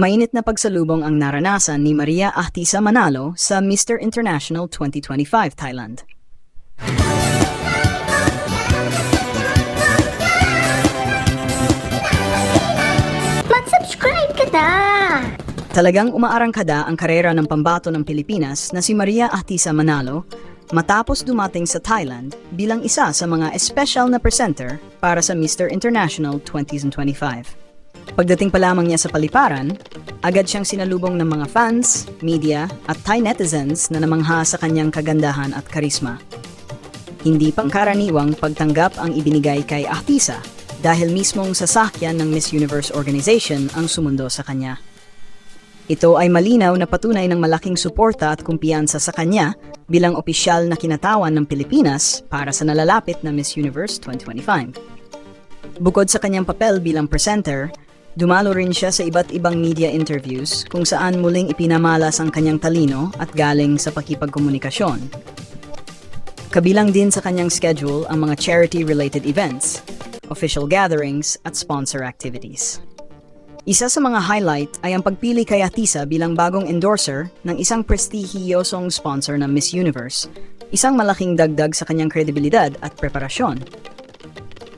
Mainit na pagsalubong ang naranasan ni Maria Ahtisa Manalo sa Mr. International 2025 Thailand. Mag-subscribe ka na! Talagang umaarangkada ang karera ng pambato ng Pilipinas na si Maria Ahtisa Manalo matapos dumating sa Thailand bilang isa sa mga special na presenter para sa Mr. International 2025. Pagdating pa lamang niya sa paliparan, agad siyang sinalubong ng mga fans, media at Thai netizens na namangha sa kanyang kagandahan at karisma. Hindi pangkaraniwang pagtanggap ang ibinigay kay Ahtisa dahil mismong sasakyan ng Miss Universe organization ang sumundo sa kanya. Ito ay malinaw na patunay ng malaking suporta at kumpiyansa sa kanya bilang opisyal na kinatawan ng Pilipinas para sa nalalapit na Miss Universe 2025. Bukod sa kanyang papel bilang presenter, dumalo rin siya sa iba't ibang media interviews kung saan muling ipinamalas ang kanyang talino at galing sa pakipagkomunikasyon. Kabilang din sa kanyang schedule ang mga charity-related events, official gatherings at sponsor activities. Isa sa mga highlight ay ang pagpili kay Atisa bilang bagong endorser ng isang prestihiyosong sponsor ng Miss Universe, isang malaking dagdag sa kanyang kredibilidad at preparasyon.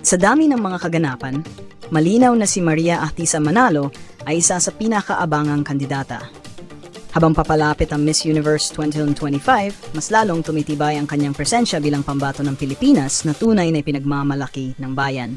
Sa dami ng mga kaganapan, malinaw na si Maria Atisa Manalo ay isa sa pinakaabangang kandidata. Habang papalapit ang Miss Universe 2025, mas lalong tumitibay ang kanyang presensya bilang pambato ng Pilipinas na tunay na pinagmamalaki ng bayan.